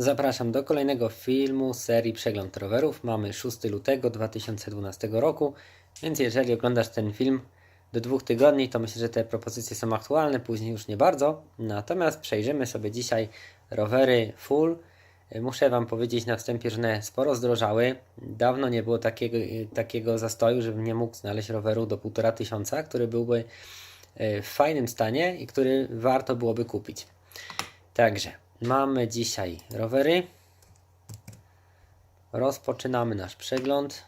Zapraszam do kolejnego filmu serii Przegląd rowerów. Mamy 6 lutego 2012 roku, więc jeżeli oglądasz ten film do dwóch tygodni, to myślę, że te propozycje są aktualne, później już nie bardzo. Natomiast przejrzymy sobie dzisiaj rowery full. Muszę Wam powiedzieć na wstępie, że one sporo zdrożały. Dawno nie było takiego, takiego zastoju, żebym nie mógł znaleźć roweru do 1,5 tysiąca, który byłby e, w fajnym stanie i który warto byłoby kupić. Także mamy dzisiaj rowery. Rozpoczynamy nasz przegląd.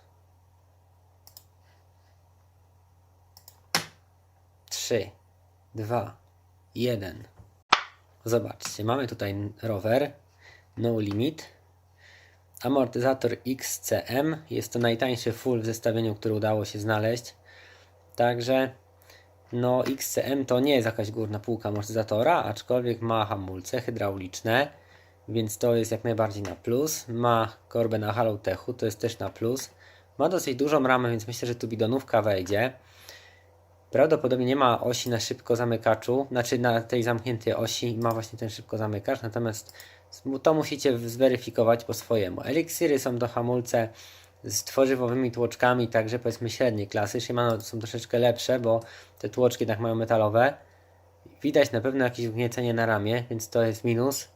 3, 2, 1. Zobaczcie, mamy tutaj rower No Limit. Amortyzator XCM. Jest to najtańszy full w zestawieniu, które udało się znaleźć. Także no XCM to nie jest jakaś górna półka amortyzatora, aczkolwiek ma hamulce hydrauliczne, więc to jest jak najbardziej na plus. Ma korbę na Halotechu, to jest też na plus. Ma dosyć dużą ramę, więc myślę, że tu bidonówka wejdzie. Prawdopodobnie nie ma osi na szybko zamykaczu, znaczy na tej zamkniętej osi ma właśnie ten szybko zamykacz, natomiast to musicie zweryfikować po swojemu. Eliksiry są to hamulce z tworzywowymi tłoczkami, także powiedzmy średniej klasy. Shimano są troszeczkę lepsze, bo te tłoczki tak mają metalowe. Widać na pewno jakieś ugniecenie na ramię, więc to jest minus.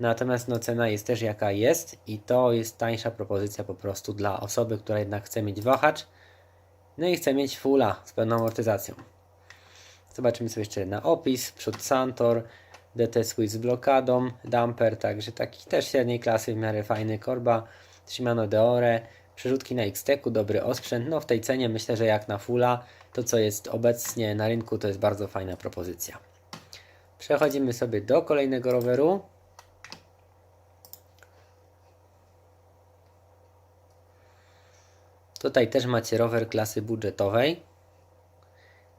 Natomiast no, cena jest też jaka jest i to jest tańsza propozycja po prostu dla osoby, która jednak chce mieć wahacz. No i chce mieć fulla z pełną amortyzacją. Zobaczymy sobie jeszcze na opis. Przód Santor, DT Swiss z blokadą, damper, także taki też średniej klasy, w miarę fajny korba, Shimano Deore, przerzutki na X-Teku, dobry osprzęt. No w tej cenie myślę, że jak na fulla, to co jest obecnie na rynku, to jest bardzo fajna propozycja. Przechodzimy sobie do kolejnego roweru. Tutaj też macie rower klasy budżetowej.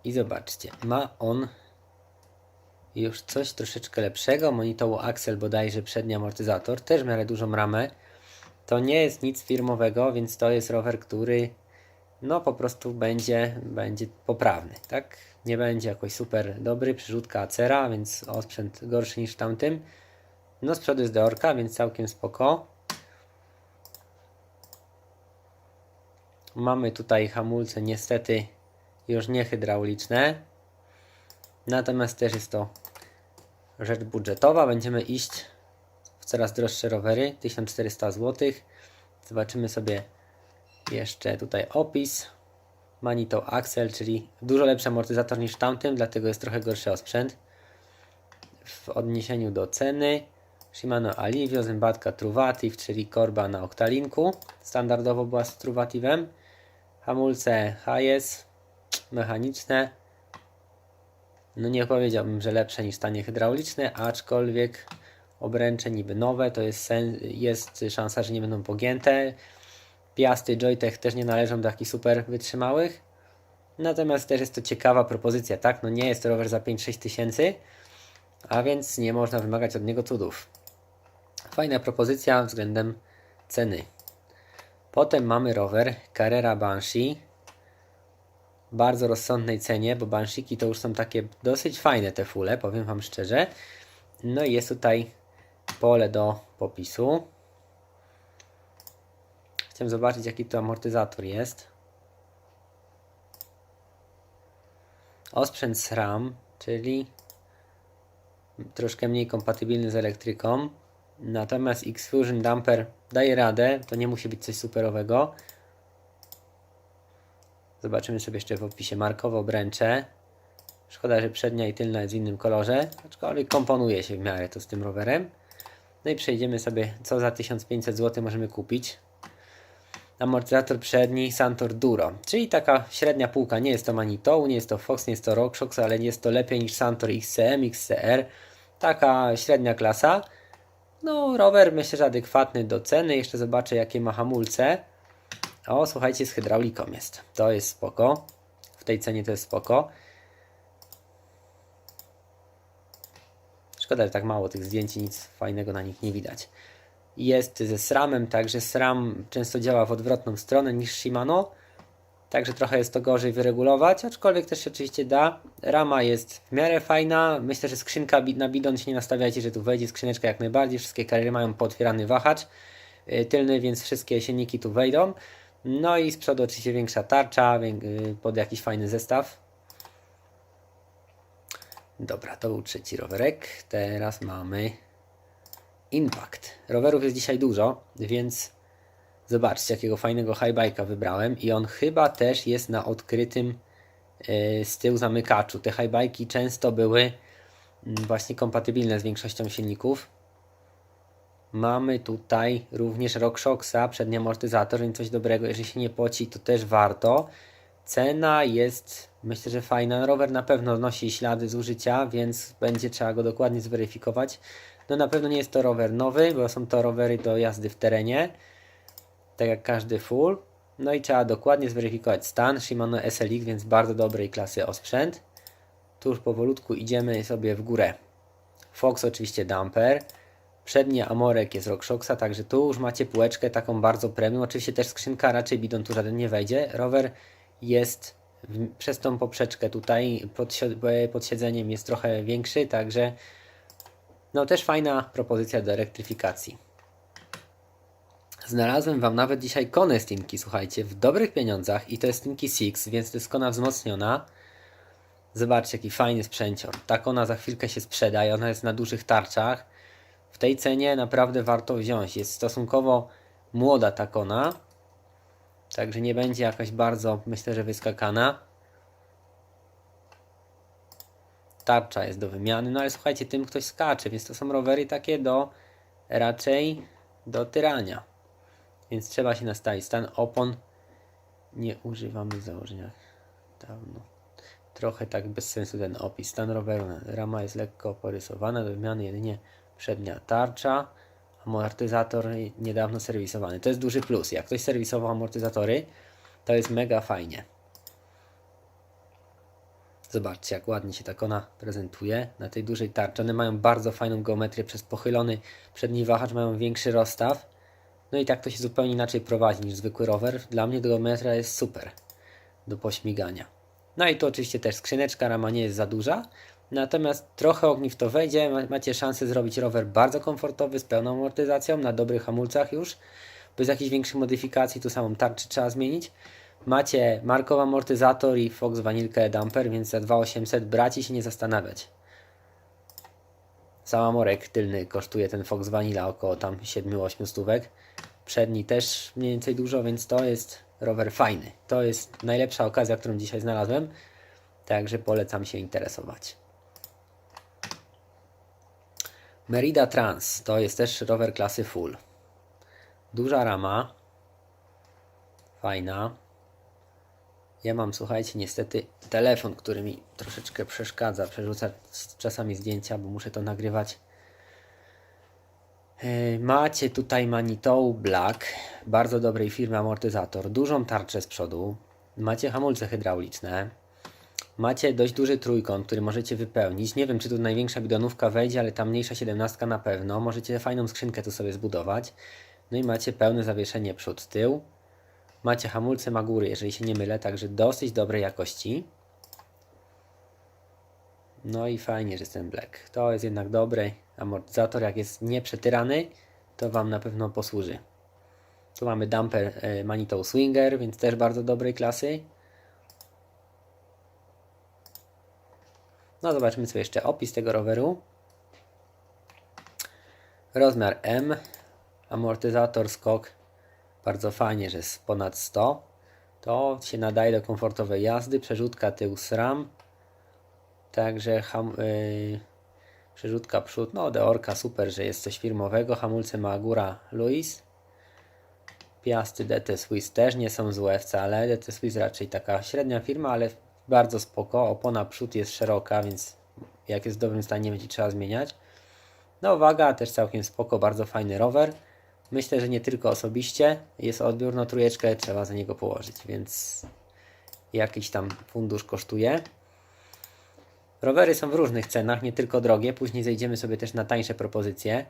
I zobaczcie, ma on już coś troszeczkę lepszego. Monitoru Axel bodajże przedni amortyzator, też w miarę dużą ramę. To nie jest nic firmowego, więc to jest rower, który no po prostu będzie, będzie poprawny, tak? Nie będzie jakoś super dobry, przyrzutka Acera, więc osprzęt gorszy niż tamtym. No z przodu jest Deorka, więc całkiem spoko. Mamy tutaj hamulce niestety już nie hydrauliczne. Natomiast też jest to rzecz budżetowa. Będziemy iść coraz droższe rowery, 1400 zł. Zobaczymy sobie jeszcze tutaj opis. Manito Axel, czyli dużo lepszy amortyzator niż tamtym, dlatego jest trochę gorszy osprzęt. W odniesieniu do ceny Shimano Alivio, zębatka Truvativ, czyli korba na oktalinku. Standardowo była z Truvativem. Hamulce HS, mechaniczne. No nie powiedziałbym, że lepsze niż stanie hydrauliczne, aczkolwiek obręcze niby nowe, to jest, sen, jest szansa, że nie będą pogięte. Piasty Joytech też nie należą do takich super wytrzymałych. Natomiast też jest to ciekawa propozycja, tak? No nie jest to rower za 5-6 tysięcy, a więc nie można wymagać od niego cudów. Fajna propozycja względem ceny. Potem mamy rower Carrera Banshee. Bardzo rozsądnej cenie, bo Banshiki to już są takie dosyć fajne te fule, powiem Wam szczerze. No i jest tutaj pole do popisu. Chciałem zobaczyć jaki to amortyzator jest. Osprzęt SRAM, czyli troszkę mniej kompatybilny z elektryką. Natomiast X-Fusion Damper daje radę, to nie musi być coś superowego. Zobaczymy sobie jeszcze w opisie markowe obręcze. Szkoda, że przednia i tylna jest w innym kolorze, aczkolwiek komponuje się w miarę to z tym rowerem. No i przejdziemy sobie, co za 1500 zł możemy kupić. Amortyzator przedni Santor Duro, czyli taka średnia półka. Nie jest to Manitow, nie jest to Fox, nie jest to RockShox, ale jest to lepiej niż Santor XCM, XCR. Taka średnia klasa. No, rower myślę, że adekwatny do ceny. Jeszcze zobaczę, jakie ma hamulce. O, słuchajcie, z hydrauliką jest. To jest spoko. W tej cenie to jest spoko. Szkoda, że tak mało tych zdjęć i nic fajnego na nich nie widać. Jest ze SRAMem, także SRAM często działa w odwrotną stronę niż Shimano. Także trochę jest to gorzej wyregulować, aczkolwiek też się oczywiście da. Rama jest w miarę fajna. Myślę, że skrzynka na bidon się nie nastawiajcie, że tu wejdzie skrzyneczka jak najbardziej. Wszystkie kariery mają pootwierany wahacz yy, tylny, więc wszystkie silniki tu wejdą. No i z przodu oczywiście większa tarcza yy, pod jakiś fajny zestaw. Dobra, to był trzeci rowerek. Teraz mamy Impact. Rowerów jest dzisiaj dużo, więc zobaczcie, jakiego fajnego highbike'a wybrałem. I on chyba też jest na odkrytym yy, z tyłu zamykaczu. Te highbike'i często były mm, właśnie kompatybilne z większością silników. Mamy tutaj również RockShoxa, przedni amortyzator, więc coś dobrego. Jeżeli się nie poci, to też warto. Cena jest, myślę, że fajna. Rower na pewno nosi ślady zużycia, więc będzie trzeba go dokładnie zweryfikować. No na pewno nie jest to rower nowy, bo są to rowery do jazdy w terenie, tak jak każdy full. No i trzeba dokładnie zweryfikować stan. Shimano SLX, więc bardzo dobrej klasy osprzęt. Tu już powolutku idziemy sobie w górę. Fox oczywiście damper. Przedni amorek jest RockShoxa, także tu już macie półeczkę taką bardzo premium. Oczywiście też skrzynka, raczej bidon tu żaden nie wejdzie. Rower jest w, przez tą poprzeczkę tutaj pod, pod siedzeniem jest trochę większy, także no też fajna propozycja do elektryfikacji. Znalazłem Wam nawet dzisiaj konę Stinki, słuchajcie, w dobrych pieniądzach i to jest Stinki Six, więc to jest kona wzmocniona. Zobaczcie, jaki fajny sprzęcior. Ta kona za chwilkę się sprzeda i ona jest na dużych tarczach. W tej cenie naprawdę warto wziąć. Jest stosunkowo młoda ta kona, także nie będzie jakaś bardzo, myślę, że wyskakana. Tarcza jest do wymiany, no ale słuchajcie, tym ktoś skacze, więc to są rowery takie do raczej do tyrania. Więc trzeba się nastawić. Stan opon nie używamy w założeniach dawno. Trochę tak bez sensu ten opis. Stan roweru. Rama jest lekko porysowana. Do wymiany jedynie przednia tarcza. Amortyzator niedawno serwisowany. To jest duży plus. Jak ktoś serwisował amortyzatory, to jest mega fajnie. Zobaczcie, jak ładnie się ta kona prezentuje na tej dużej tarczy. One mają bardzo fajną geometrię przez pochylony przedni wahacz, mają większy rozstaw. No i tak to się zupełnie inaczej prowadzi niż zwykły rower. Dla mnie geometria jest super do pośmigania. No i tu oczywiście też skrzyneczka, rama nie jest za duża. Natomiast trochę ogniw to wejdzie. Ma- Macie szansę zrobić rower bardzo komfortowy, z pełną amortyzacją, na dobrych hamulcach już. Bez jakichś większych modyfikacji, tu samą tarczę trzeba zmienić. Macie markowy amortyzator i Fox Vanilkę Damper, więc za 2800 brać i się nie zastanawiać. Sam amorek tylny kosztuje ten Fox Vanilla około tam 7-8 stówek. Przedni też mniej więcej dużo, więc to jest rower fajny. To jest najlepsza okazja, którą dzisiaj znalazłem. Także polecam się interesować. Merida Trans to jest też rower klasy full. Duża rama. Fajna. Ja mam, słuchajcie, niestety telefon, który mi troszeczkę przeszkadza. Przerzuca czasami zdjęcia, bo muszę to nagrywać. Yy, Macie tutaj Manitou Black, bardzo dobrej firmy amortyzator, dużą tarczę z przodu, macie hamulce hydrauliczne, macie dość duży trójkąt, który możecie wypełnić. Nie wiem, czy tu największa bidonówka wejdzie, ale ta mniejsza siedemnastka na pewno. Możecie fajną skrzynkę tu sobie zbudować. No i macie pełne zawieszenie przód-tył. Macie hamulce Magury, jeżeli się nie mylę, także dosyć dobrej jakości. No i fajnie, że jest ten black. To jest jednak dobry amortyzator. Jak jest nieprzetyrany, to Wam na pewno posłuży. Tu mamy damper e, Manitou Swinger, więc też bardzo dobrej klasy. No zobaczmy sobie jeszcze opis tego roweru. Rozmiar M, amortyzator, skok. Bardzo fajnie, że jest ponad 100. To się nadaje do komfortowej jazdy. Przerzutka tył SRAM. Także ham, yy, przerzutka przód, no Deorka super, że jest coś firmowego. Hamulce ma Agura Luis. Piasty DT Swiss też nie są złe wcale. DT Swiss raczej taka średnia firma, ale bardzo spoko. Opona przód jest szeroka, więc jak jest w dobrym stanie nie będzie trzeba zmieniać. No waga też całkiem spoko, bardzo fajny rower. Myślę, że nie tylko osobiście. Jest odbiór, no trójeczkę trzeba za niego położyć, więc jakiś tam fundusz kosztuje. Rowery są w różnych cenach, nie tylko drogie. Później zejdziemy sobie też na tańsze propozycje.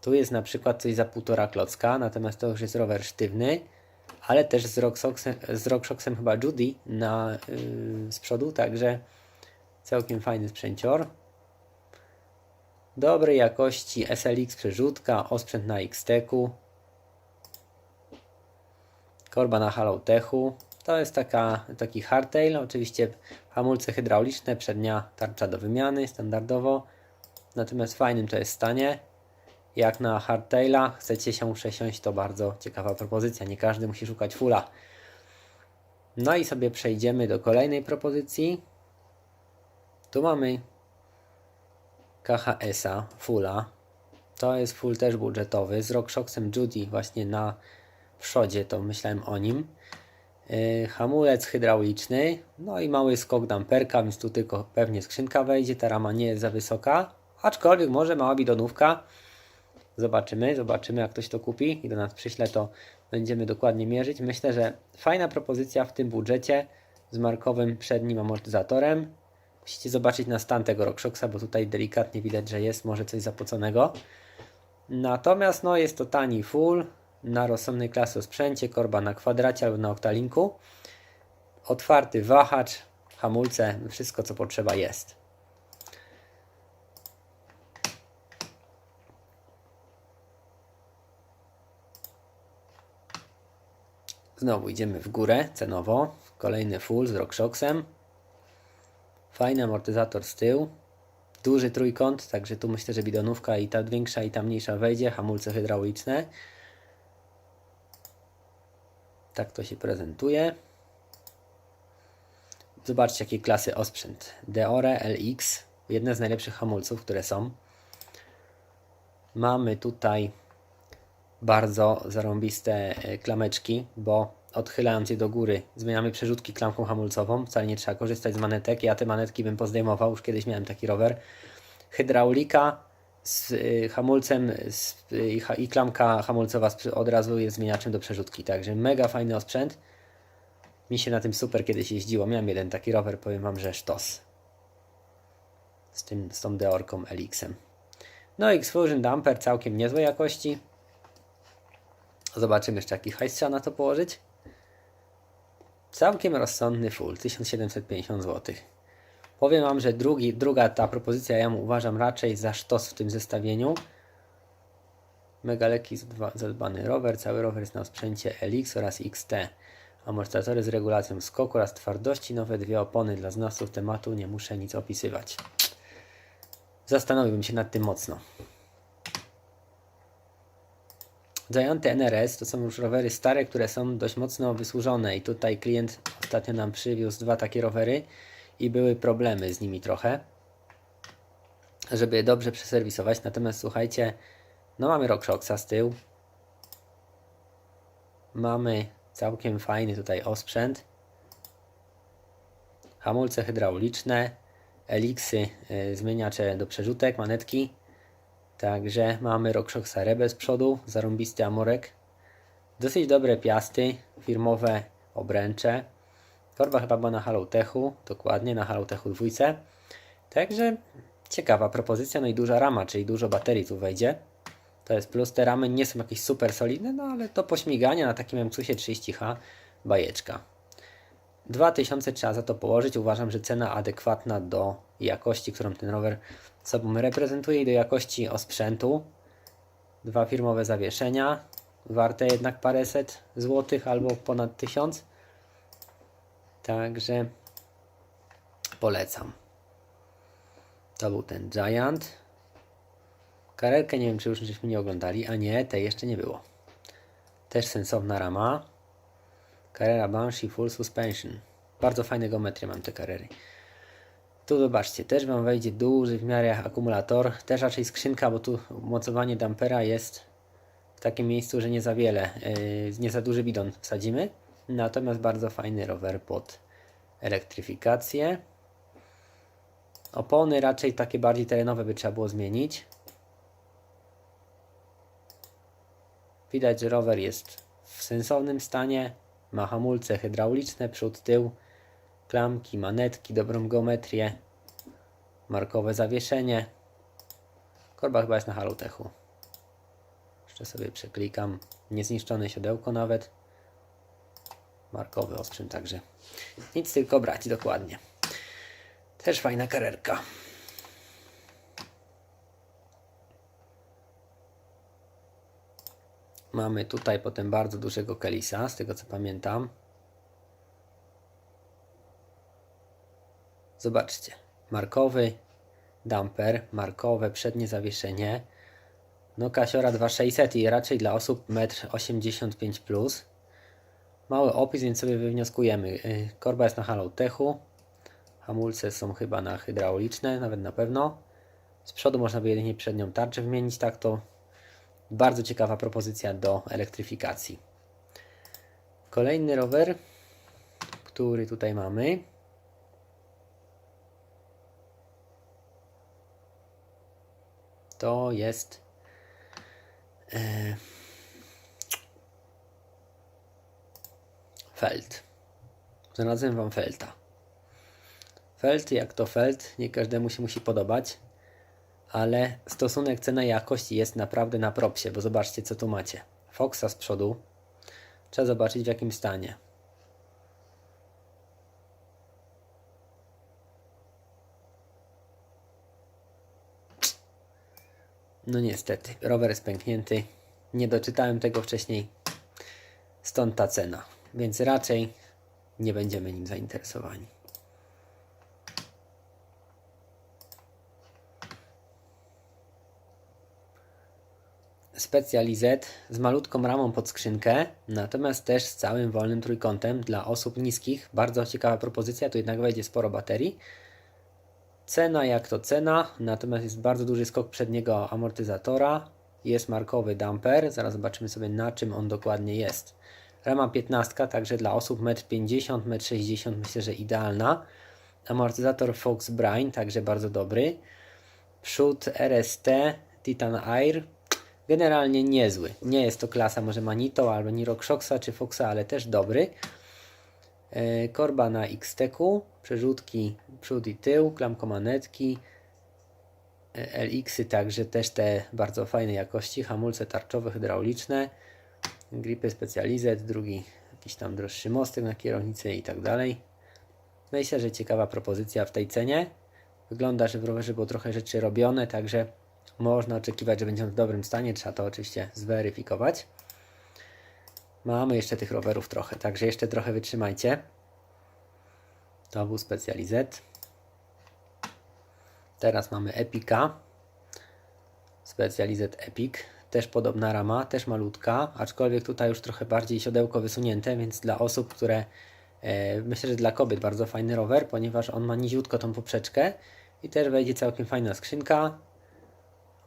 Tu jest na przykład coś za półtora klocka, natomiast to już jest rower sztywny, ale też z RockShoxem, z RockShoxem chyba Judy na, yy, z przodu, także całkiem fajny sprzęcior. Dobrej jakości SLX przerzutka, osprzęt na X-Teku. Korba na Halotechu. To jest taka, taki hardtail, oczywiście hamulce hydrauliczne, przednia tarcza do wymiany standardowo. Natomiast fajnym to jest stanie. Jak na hardtaila chcecie się przesiąść, to bardzo ciekawa propozycja. Nie każdy musi szukać fulla. No i sobie przejdziemy do kolejnej propozycji. Tu mamy KHS-a, fulla. To jest full też budżetowy z RockShoxem Judy właśnie na przodzie, to myślałem o nim. Yy, hamulec hydrauliczny, no i mały skok damperka, więc tu tylko pewnie skrzynka wejdzie, ta rama nie jest za wysoka, aczkolwiek może mała bidonówka. Zobaczymy, zobaczymy jak ktoś to kupi i do nas przyśle, to będziemy dokładnie mierzyć. Myślę, że fajna propozycja w tym budżecie z markowym przednim amortyzatorem. Musicie zobaczyć na stan tego RockShoxa, bo tutaj delikatnie widać, że jest może coś zapoconego. Natomiast no, jest to tani full na rozsądnej klasy sprzęcie, korba na kwadracie albo na oktalinku. Otwarty wahacz, hamulce, wszystko co potrzeba jest. Znowu idziemy w górę cenowo. Kolejny full z RockShoxem. Fajny amortyzator z tyłu. Duży trójkąt, także tu myślę, że bidonówka i ta większa i ta mniejsza wejdzie. Hamulce hydrauliczne. Tak to się prezentuje. Zobaczcie, jakie klasy osprzęt. Deore LX, jedne z najlepszych hamulców, które są. Mamy tutaj bardzo zarąbiste e, klameczki, bo odchylając je do góry zmieniamy przerzutki klamką hamulcową. Wcale nie trzeba korzystać z manetek. Ja te manetki bym pozdejmował, już kiedyś miałem taki rower. Hydraulika z y, hamulcem y, i, klamka hamulcowa od razu jest zmieniaczem do przerzutki. Także mega fajny osprzęt. Mi się na tym super kiedyś jeździło. Miałem jeden taki rower, powiem Wam, że sztos. Z, tym, z tą Deorką LX-em. No i X-Fusion Damper całkiem niezłej jakości. Zobaczymy jeszcze jaki hajs trzeba na to położyć. Całkiem rozsądny full, 1750 zł. Powiem Wam, że drugi, druga ta propozycja ja ją uważam raczej za sztos w tym zestawieniu. Mega zadba- zadbany rower. Cały rower jest na sprzęcie LX oraz XT. Amortyzatory z regulacją skoku oraz twardości. Nowe dwie opony dla znawców tematu. Nie muszę nic opisywać. Zastanowiłbym się nad tym mocno. Gianty NRS to są już rowery stare, które są dość mocno wysłużone i tutaj klient ostatnio nam przywiózł dwa takie rowery i były problemy z nimi trochę, żeby je dobrze przeserwisować. Natomiast słuchajcie, no mamy RockShoxa z tyłu, mamy całkiem fajny tutaj osprzęt, hamulce hydrauliczne, eliksy, y, zmieniacze do przerzutek, manetki, Także mamy RockShoxa Rebel z przodu, zarąbisty amorek. Dosyć dobre piasty, firmowe obręcze. Korba chyba była na Halotechu, dokładnie na Halotechu dwójce. Także ciekawa propozycja, no i duża rama, czyli dużo baterii tu wejdzie. To jest plus, te ramy nie są jakieś super solidne, no ale to pośmigania na takim MCUSie 30H bajeczka. 2000 trzeba za to położyć. Uważam, że cena adekwatna do jakości, którą ten rower sobą reprezentuje i do jakości osprzętu. Dwa firmowe zawieszenia, warte jednak paręset złotych albo ponad tysiąc. Także polecam. To był ten Giant. Karelkę nie wiem, czy już żeśmy nie oglądali, a nie, tej jeszcze nie było. Też sensowna rama. Carrera Banshee Full Suspension. Bardzo fajne geometrie mam te Carrery. Tu zobaczcie, też Wam wejdzie duży w miarę akumulator. Też raczej skrzynka, bo tu mocowanie dampera jest w takim miejscu, że nie za wiele, yy, nie za duży bidon wsadzimy. Natomiast bardzo fajny rower pod elektryfikację. Opony raczej takie bardziej terenowe by trzeba było zmienić. Widać, że rower jest w sensownym stanie. Ma hamulce hydrauliczne, przód, tył, klamki, manetki, dobrą geometrię, markowe zawieszenie. Korba chyba jest na Halutechu. Jeszcze sobie przeklikam. Niezniszczone siodełko nawet. markowy osprzęt, także nic tylko brać dokładnie. Też fajna karerka. Mamy tutaj potem bardzo dużego Kelisa, z tego co pamiętam. Zobaczcie, markowy damper, markowe przednie zawieszenie. No Kasiora 2600 i raczej dla osób 1,85 m plus. Mały opis, więc sobie wywnioskujemy. Y, Korba jest na Halotechu. Hamulce są chyba na hydrauliczne, nawet na pewno. Z przodu można by jedynie przednią tarczę wymienić, tak to bardzo ciekawa propozycja do elektryfikacji. Kolejny rower, który tutaj mamy. To jest e, Feld. Znalazłem Wam Felta. Feld, jak to Feld, nie każdemu się musi podobać, ale stosunek cena-jakość jest naprawdę na propsie, bo zobaczcie co tu macie. Foxa z przodu, trzeba zobaczyć w jakim stanie. No niestety, rower jest pęknięty. Nie doczytałem tego wcześniej. Stąd ta cena. Więc raczej nie będziemy nim zainteresowani. Specialized z malutką ramą pod skrzynkę, natomiast też z całym wolnym trójkątem dla osób niskich. Bardzo ciekawa propozycja, tu jednak wejdzie sporo baterii. Cena jak to cena, natomiast jest bardzo duży skok przedniego amortyzatora. Jest markowy damper, zaraz zobaczymy sobie na czym on dokładnie jest. Rama 15, także dla osób 1,50 m, 1,60 m myślę, że idealna. Amortyzator Fox Brine, także bardzo dobry. Przód RST Titan Air, generalnie niezły. Nie jest to klasa może Manito albo Nirokshoxa czy Foxa, ale też dobry. E, korba na X-Teku, przerzutki przód i tył, klamkomanetki, e, LX-y także też te bardzo fajnej jakości, hamulce tarczowe, hydrauliczne, gripy Specialized, drugi jakiś tam droższy mostek na kierownicy i tak dalej. Myślę, że ciekawa propozycja w tej cenie. Wygląda, że w rowerze było trochę rzeczy robione, także można oczekiwać, że będzie on w dobrym stanie. Trzeba to oczywiście zweryfikować. Mamy jeszcze tych rowerów trochę, także jeszcze trochę wytrzymajcie. To był Specialized. Teraz mamy Epika. Specialized Epic. Też podobna rama, też malutka, aczkolwiek tutaj już trochę bardziej siodełko wysunięte, więc dla osób, które e, myślę, że dla kobiet bardzo fajny rower, ponieważ on ma niziutko tą poprzeczkę i też wejdzie całkiem fajna skrzynka.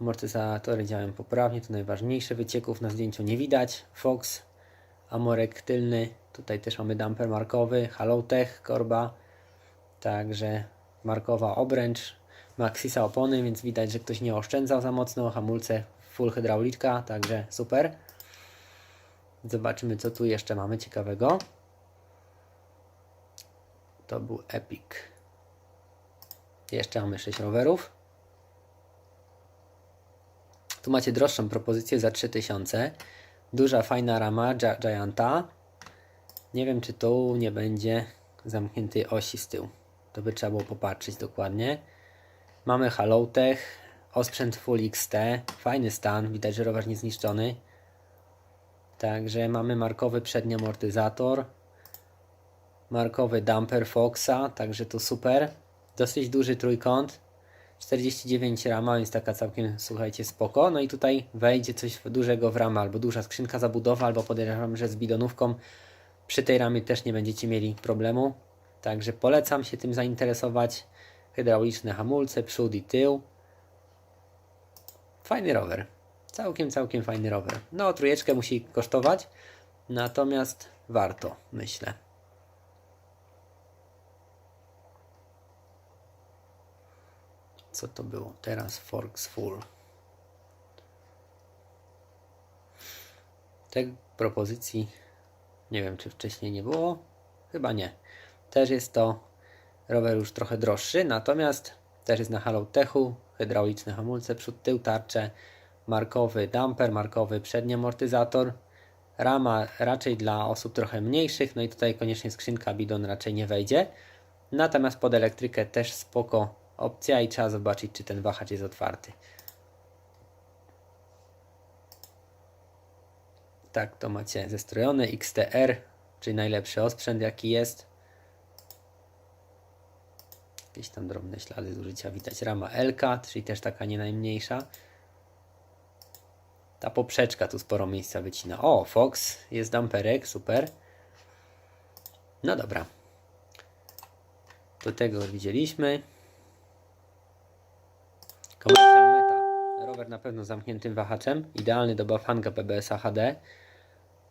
Amortyzatory działają poprawnie, to najważniejsze. Wycieków na zdjęciu nie widać. Fox, amorek tylny, tutaj też mamy damper markowy, Halotech, korba, także markowa obręcz, Maxisa opony, więc widać, że ktoś nie oszczędzał za mocno, hamulce full hydrauliczka, także super. Zobaczymy, co tu jeszcze mamy ciekawego. To był Epic. Jeszcze mamy 6 rowerów. Tu macie droższą propozycję za 3000. Duża, fajna rama Gi Gianta. Nie wiem, czy tu nie będzie zamkniętej osi z tyłu. To by trzeba było popatrzeć dokładnie. Mamy Halotech, osprzęt Full XT, fajny stan, widać, że rower nie zniszczony. Także mamy markowy przedni amortyzator, markowy damper Foxa, także to super. Dosyć duży trójkąt, 49 rama, więc taka całkiem, słuchajcie, spoko. No i tutaj wejdzie coś dużego w ramę, albo duża skrzynka zabudowa, albo podejrzewam, że z bidonówką przy tej ramie też nie będziecie mieli problemu. Także polecam się tym zainteresować. Hydrauliczne hamulce, przód i tył. Fajny rower. Całkiem, całkiem fajny rower. No, trójeczkę musi kosztować, natomiast warto, myślę. Co to było? Teraz Forks Full. Tej propozycji nie wiem, czy wcześniej nie było. Chyba nie. Też jest to rower już trochę droższy, natomiast też jest na Halotechu, hydrauliczne hamulce, przód, tył, tarcze, markowy damper, markowy przedni amortyzator, Rama raczej dla osób trochę mniejszych, no i tutaj koniecznie skrzynka bidon raczej nie wejdzie. Natomiast pod elektrykę też spoko opcja i trzeba zobaczyć, czy ten wahacz jest otwarty. Tak, to macie zestrojone XTR, czyli najlepszy osprzęt jaki jest. Jakieś tam drobne ślady zużycia widać. Rama LK, czyli też taka nie najmniejsza. Ta poprzeczka tu sporo miejsca wycina. O, Fox, jest damperek, super. No dobra. Do tego widzieliśmy. Commercial Meta. Rower na pewno zamkniętym wahaczem. Idealny do Bafanga PBS HD.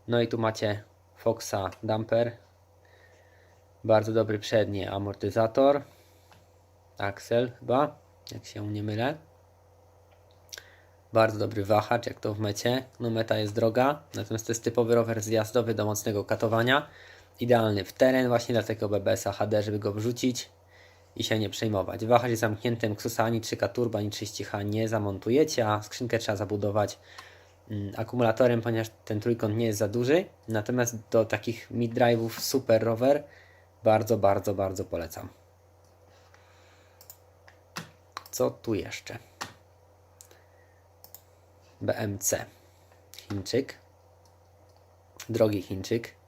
No i tu macie Foxa damper. Bardzo dobry przedni amortyzator. Axel chyba, jak się nie mylę. Bardzo dobry wahacz, jak to w mecie. No meta jest droga, natomiast to jest typowy rower zjazdowy do mocnego katowania. Idealny w teren właśnie dla takiego BBS-a HD, żeby go wrzucić i się nie przejmować. Wahacz jest zamknięty, Xusa ani 3K Turbo, ani 30H nie zamontujecie, a skrzynkę trzeba zabudować mm, akumulatorem, ponieważ ten trójkąt nie jest za duży. Natomiast do takich mid-drive'ów super rower bardzo, bardzo, bardzo polecam. Co tu jeszcze? BMC. Chińczyk. Drogi Chińczyk.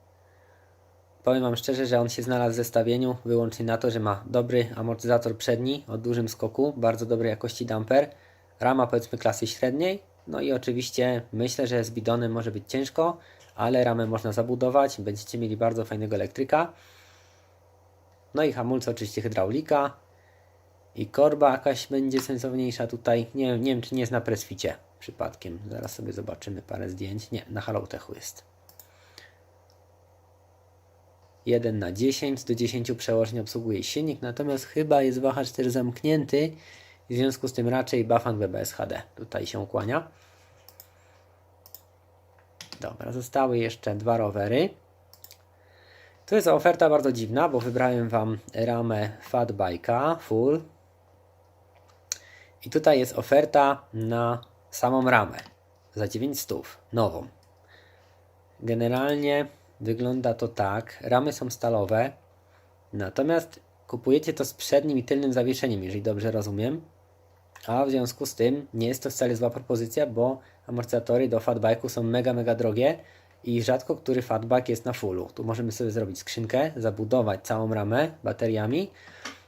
Powiem Wam szczerze, że on się znalazł w zestawieniu wyłącznie na to, że ma dobry amortyzator przedni o dużym skoku, bardzo dobrej jakości damper, rama powiedzmy klasy średniej, no i oczywiście myślę, że z bidonem może być ciężko, ale ramę można zabudować, będziecie mieli bardzo fajnego elektryka. No i hamulce oczywiście hydraulika, i korba jakaś będzie sensowniejsza tutaj. Nie, nie wiem, czy nie jest na presficie przypadkiem. Zaraz sobie zobaczymy parę zdjęć. Nie, na Halotechu jest. 1 na 10, do 10 przełożeń obsługuje silnik, natomiast chyba jest wahacz też zamknięty. W związku z tym raczej Bafan BBS HD tutaj się kłania. Dobra, zostały jeszcze dwa rowery. To jest oferta bardzo dziwna, bo wybrałem Wam ramę Fatbike'a Full i tutaj jest oferta na samą ramę za 900, nową. Generalnie wygląda to tak. Ramy są stalowe, natomiast kupujecie to z przednim i tylnym zawieszeniem, jeżeli dobrze rozumiem. A w związku z tym nie jest to wcale zła propozycja, bo amortyzatory do fatbike'u są mega, mega drogie i rzadko który fatbike jest na fullu. Tu możemy sobie zrobić skrzynkę, zabudować całą ramę bateriami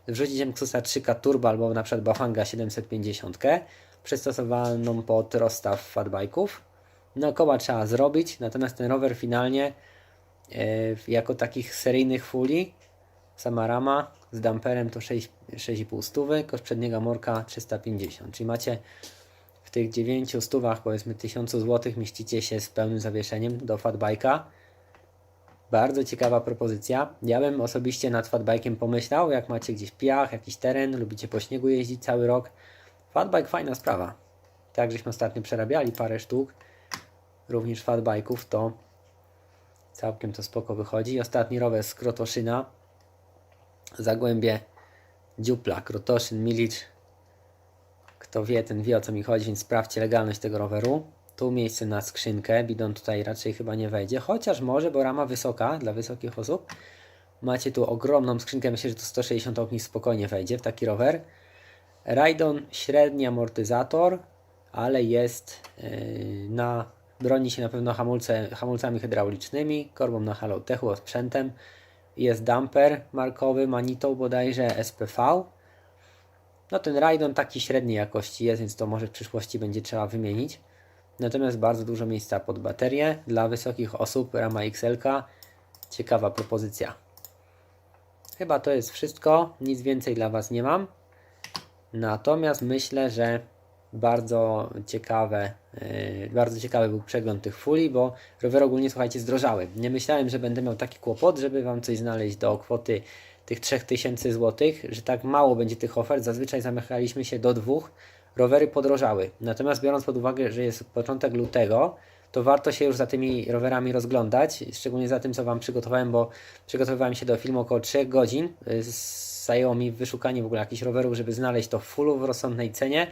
wrzucić MXusa 3K Turbo albo na przykład Bafanga 750 przystosowaną pod rozstaw fatbike'ów. No koła trzeba zrobić, natomiast ten rower finalnie jako takich seryjnych fuli, sama rama z damperem to 6,5 stówy, koszt przedniego morka 350, czyli macie w tych 9 stówach powiedzmy 1000 zł mieścicie się z pełnym zawieszeniem do fatbike'a bardzo ciekawa propozycja. Ja bym osobiście nad fatbike'iem pomyślał, jak macie gdzieś piach, jakiś teren, lubicie po śniegu jeździć cały rok. Fatbike fajna sprawa. Tak, żeśmy ostatnio przerabiali parę sztuk, również fatbike'ów, to całkiem to spoko wychodzi. Ostatni rower z Krotoszyna, Zagłębie Dziupla, Krotoszyn, Milicz. Kto wie, ten wie o co mi chodzi, więc sprawdźcie legalność tego roweru. Tu miejsce na skrzynkę. Bidon tutaj raczej chyba nie wejdzie, chociaż może, bo rama wysoka dla wysokich osób. Macie tu ogromną skrzynkę, myślę, że to 160 ognisk spokojnie wejdzie w taki rower. Rajdon średni amortyzator, ale jest yy, na broni się na pewno hamulce, hamulcami hydraulicznymi, korbą na halotechu, sprzętem. Jest damper markowy, Manitą bodajże SPV. No ten Rajdon taki średniej jakości jest, więc to może w przyszłości będzie trzeba wymienić. Natomiast bardzo dużo miejsca pod baterię. Dla wysokich osób rama XL. -ka. Ciekawa propozycja. Chyba to jest wszystko. Nic więcej dla Was nie mam. Natomiast myślę, że bardzo ciekawe, yy, bardzo ciekawy był przegląd tych fuli, bo rower ogólnie, słuchajcie, zdrożały. Nie myślałem, że będę miał taki kłopot, żeby Wam coś znaleźć do kwoty tych 3000 zł, że tak mało będzie tych ofert. Zazwyczaj zamykaliśmy się do dwóch rowery podrożały. Natomiast biorąc pod uwagę, że jest początek lutego, to warto się już za tymi rowerami rozglądać, szczególnie za tym, co Wam przygotowałem, bo przygotowywałem się do filmu około 3 godzin. Zajęło mi wyszukanie w ogóle jakichś rowerów, żeby znaleźć to w fullu w rozsądnej cenie,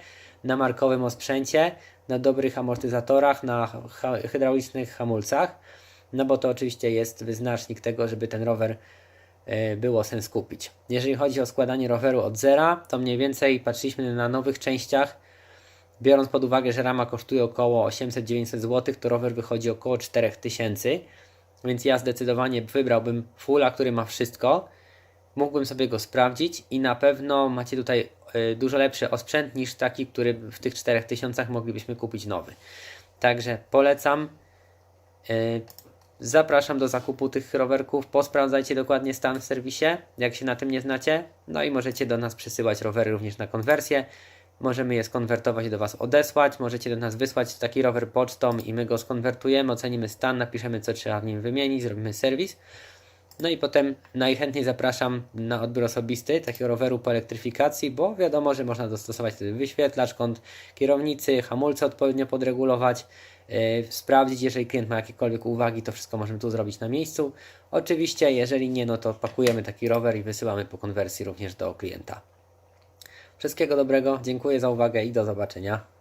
na markowym osprzęcie. na dobrych amortyzatorach, na hydraulicznych hamulcach, no bo to oczywiście jest wyznacznik tego, żeby ten rower y, było sens kupić. Jeżeli chodzi o składanie roweru od zera, to mniej więcej patrzyliśmy na nowych częściach, biorąc pod uwagę, że rama kosztuje około 800-900 zł, to rower wychodzi około 4000 więc ja zdecydowanie wybrałbym fulla, który ma wszystko. Mógłbym sobie go sprawdzić i na pewno macie tutaj dużo lepszy osprzęt niż taki, który w tych 4000 moglibyśmy kupić nowy. Także polecam. Y, Zapraszam do zakupu tych rowerków. Posprawdzajcie dokładnie stan w serwisie, jak się na tym nie znacie. No i możecie do nas przysyłać rowery również na konwersję. Możemy je skonwertować do Was odesłać. Możecie do nas wysłać taki rower pocztą i my go skonwertujemy, ocenimy stan, napiszemy co trzeba w nim wymienić, zrobimy serwis. No i potem najchętniej zapraszam na odbiór osobisty takiego roweru po elektryfikacji, bo wiadomo, że można dostosować wtedy wyświetlacz, kąt kierownicy, hamulce odpowiednio podregulować, yy, sprawdzić, jeżeli klient ma jakiekolwiek uwagi, to wszystko możemy tu zrobić na miejscu. Oczywiście, jeżeli nie, no to pakujemy taki rower i wysyłamy po konwersji również do klienta. Wszystkiego dobrego, dziękuję za uwagę i do zobaczenia.